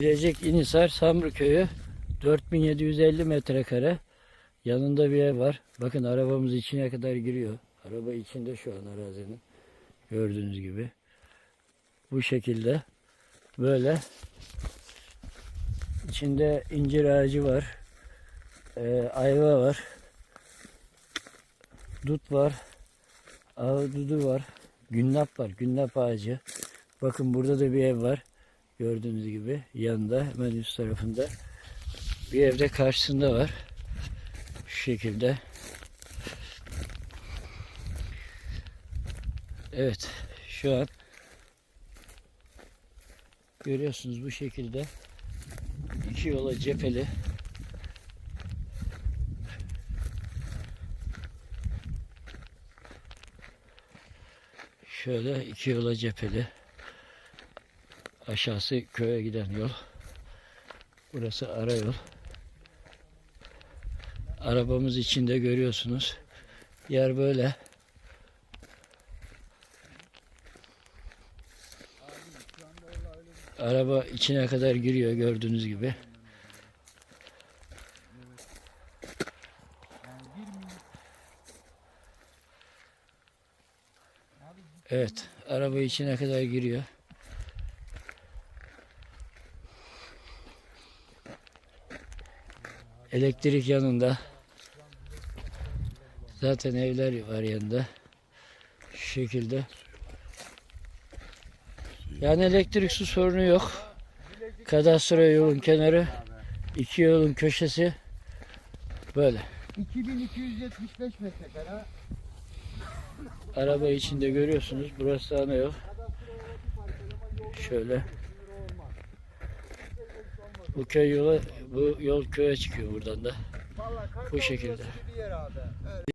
Bilecik İnisar Samru Köyü 4750 metrekare. Yanında bir ev var. Bakın arabamız içine kadar giriyor. Araba içinde şu an arazinin. Gördüğünüz gibi. Bu şekilde. Böyle. İçinde incir ağacı var. Ee, ayva var. Dut var. Ahududu var. Günnap var. Günnap ağacı. Bakın burada da bir ev var. Gördüğünüz gibi yanında hemen üst tarafında bir evde karşısında var. Şu şekilde. Evet şu an görüyorsunuz bu şekilde iki yola cepheli şöyle iki yola cepheli Aşağısı köye giden yol. Burası ara yol. Arabamız içinde görüyorsunuz. Yer böyle. Araba içine kadar giriyor gördüğünüz gibi. Evet, araba içine kadar giriyor. Elektrik yanında. Zaten evler var yanında. Şu şekilde. Yani elektrik su sorunu yok. Kadastro yolun kenarı. iki yolun köşesi. Böyle. 2275 metrekare. Araba içinde görüyorsunuz. Burası ana yol. Şöyle. Bu köy yolu, bu yol köye çıkıyor buradan da. Vallahi Bu şekilde.